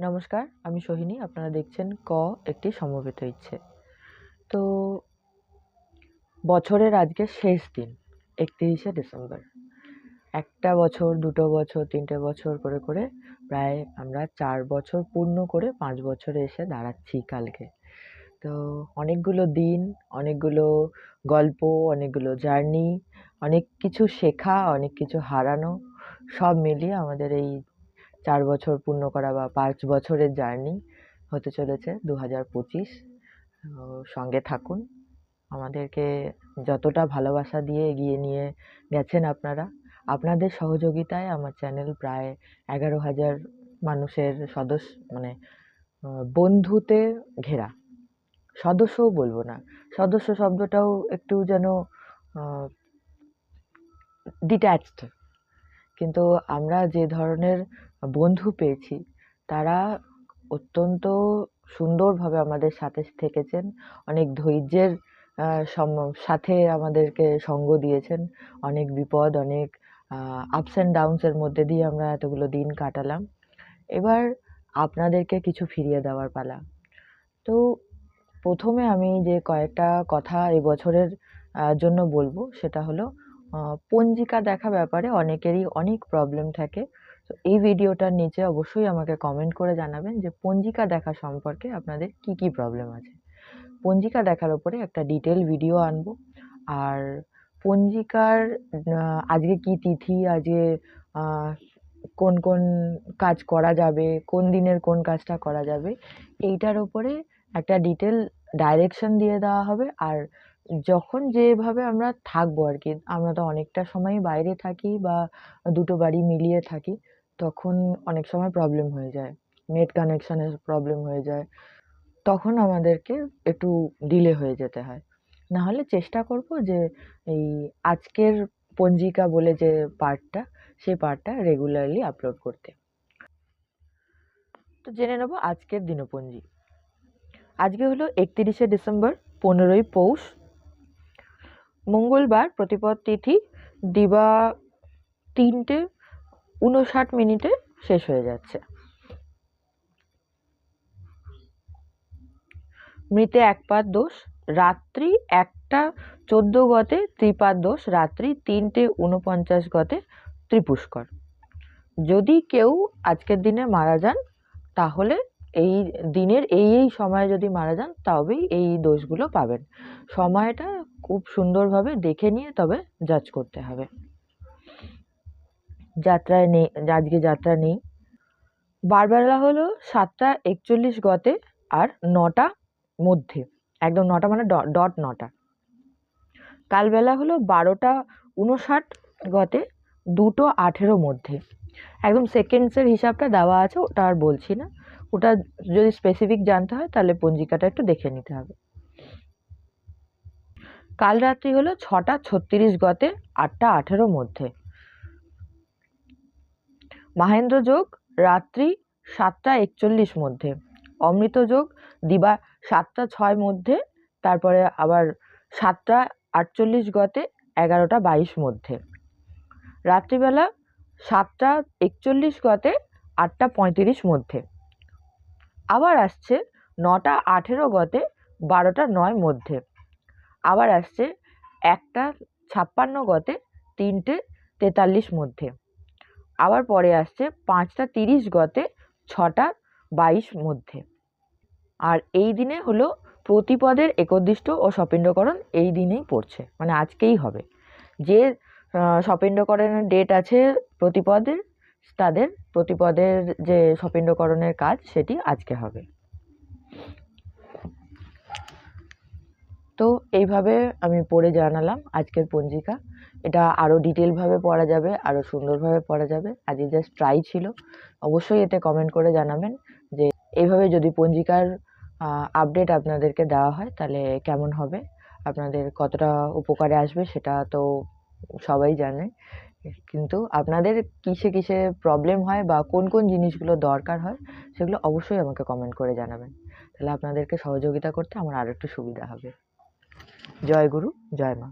নমস্কার, আমি সোহিনী। আপনারা দেখছেন ক, একটি সমবেত ইচ্ছে। তো বছরের আজকে শেষ দিন, একত্রিশে ডিসেম্বর। একটা বছর, দুটো বছর, তিনটে বছর করে করে প্রায় আমরা চার বছর পূর্ণ করে পাঁচ বছরে এসে দাঁড়াচ্ছি কালকে। তো অনেকগুলো দিন, অনেকগুলো গল্প, অনেকগুলো জার্নি, অনেক কিছু শেখা, অনেক কিছু হারানো, সব মিলিয়ে আমাদের এই চার বছর পূর্ণ করা বা পাঁচ বছরের জার্নি হতে চলেছে দু হাজার পঁচিশ সঙ্গে থাকুন। আমাদেরকে যতটা ভালোবাসা দিয়ে এগিয়ে নিয়ে গেছেন আপনারা, আপনাদের সহযোগিতায় আমার চ্যানেল প্রায় এগারো হাজার মানুষের সদস্য মানে বন্ধুতে ঘেরা। সদস্যও বলব না, সদস্য শব্দটাও একটু যেন ডিট্যাচড কিন্তু আমরা যে ধরনের বন্ধু পেয়েছি। তারা অত্যন্ত সুন্দরভাবে আমাদের সাথে থেকেছেন। অনেক ধৈর্যের সাথে আমাদেরকে সঙ্গ দিয়েছেন। অনেক বিপদ, অনেক আপস অ্যান্ড ডাউনসের মধ্যে দিয়ে আমরা এতগুলো দিন কাটালাম। এবার আপনাদেরকে কিছু ফিরিয়ে দেওয়ার পালা। তো প্রথমে আমি যে কয়েকটা কথা এবছরের জন্য বলব, সেটা হলো পঞ্জিকা দেখা ব্যাপারে অনেকেরই অনেক প্রবলেম থাকে। তো এই ভিডিওটার নিচে অবশ্যই আমাকে কমেন্ট করে জানাবেন যে পঞ্জিকা দেখা সম্পর্কে আপনাদের কি কি প্রবলেম আছে। পঞ্জিকা দেখার ওপরে একটা ডিটেল ভিডিও আনব। আর পঞ্জিকার আজকে কি তিথি, আজকে কোন কোন কাজ করা যাবে, কোন দিনের কোন কাজটা করা যাবে, এইটার ওপরে একটা ডিটেল ডাইরেকশন দিয়ে দেওয়া হবে। আর যখন যেভাবে আমরা থাকব আর কি আমরা তো অনেকটা সময় বাইরে থাকি বা দুটো বাড়ি মিলিয়ে থাকি তখন অনেক সময় প্রবলেম হয়ে যায়। নেট কানেকশনের প্রবলেম হয়ে যায়। তখন আমাদেরকে একটু ডিলে হয়ে যেতে হয়। না হলে চেষ্টা করব যে, এই আজকের পঞ্জিকা বলে যে পার্টটা সেই পার্টটা রেগুলারলি আপলোড করতে। তো জেনে নেব আজকের দিনপঞ্জি। আজকে হলো একত্রিশে ডিসেম্বর, পনেরোই পৌষ। মঙ্গলবার প্রতিপদ তিথি, দিবা তিনটে উনষাট মিনিটে শেষ হয়ে যাচ্ছে। মৃতে একপাত দোষ, রাত্রি একটা চোদ্দ গতে ত্রিপাদ দোষ, রাত্রি তিনটে উনপঞ্চাশ গতে ত্রিপুষ্কর। যদি কেউ আজকের দিনে মারা যান, তাহলে এই দিনের এই এই সময়ে যদি মারা যান, তবেই এই দোষগুলো পাবেন। সময়টা খুব সুন্দরভাবে দেখে নিয়ে তবে জাজ করতে হবে। যাত্রায় নেই, আজকে যাত্রা নেই। বারবেলা হলো সাতটা একচল্লিশ গতে আর নটা মধ্যে। একদম নটা মানে ডট নটা। কালবেলা হলো বারোটা উনষাট গতে দুটো আঠেরো মধ্যে। একদম সেকেন্ডসের হিসাবটা দেওয়া আছে, ওটা আর বলছি না। ওটা যদি স্পেসিফিক জানতে হয় তাহলে পঞ্জিকাটা একটু দেখে নিতে হবে। কাল রাত্রি হলো ছটা ছত্রিশ গতে আটটা আঠেরো মধ্যে। মাহেন্দ্র যোগ রাত্রি সাতটা একচল্লিশ মধ্যে, অমৃত যোগ দিবা সাতটা ছয় মধ্যে, তারপরে আবার সাতটা আটচল্লিশ গতে এগারোটা বাইশ মধ্যে। রাত্রিবেলা সাতটা একচল্লিশ গতে আটটা পঁয়ত্রিশ মধ্যে। আবার আসছে নটা আঠেরো গতে বারোটা নয় মধ্যে। আবার আসছে একটা ছাপ্পান্ন গতে তিনটে তেতাল্লিশ মধ্যে। আবার পরে আসছে পাঁচটা তিরিশ গতে ছটা বাইশ মধ্যে। আর এই দিনে হলো প্রতিপদের একদিষ্ট ও সপিণ্ডকরণ এই দিনেই পড়ছে মানে আজকেই হবে। যে আহ, সপিণ্ডকরণের ডেট আছে প্রতিপদের তাদের প্রতিপদের যে সপিণ্ডকরণের কাজ সেটি আজকে হবে। তো এইভাবে আমি পড়ে জানালাম আজকের পঞ্জিকা। এটা আরও ডিটেলভাবে পড়া যাবে আরও সুন্দরভাবে পড়া যাবে। আজকে জাস্ট ট্রাই ছিল। অবশ্যই এতে কমেন্ট করে জানাবেন যে এইভাবে যদি পঞ্জিকার আপডেট আপনাদেরকে দেওয়া হয়, তাহলে কেমন হবে? আপনাদের কতটা উপকারে আসবে সেটা তো সবাই জানে। কিন্তু আপনাদের কিসে কিসে প্রবলেম হয় বা কোন কোন জিনিসগুলো দরকার হয়, সেগুলো অবশ্যই আমাকে কমেন্ট করে জানাবেন। তাহলে আপনাদেরকে সহযোগিতা করতে আমার আরও একটু সুবিধা হবে। জয় গুরু, জয় মা।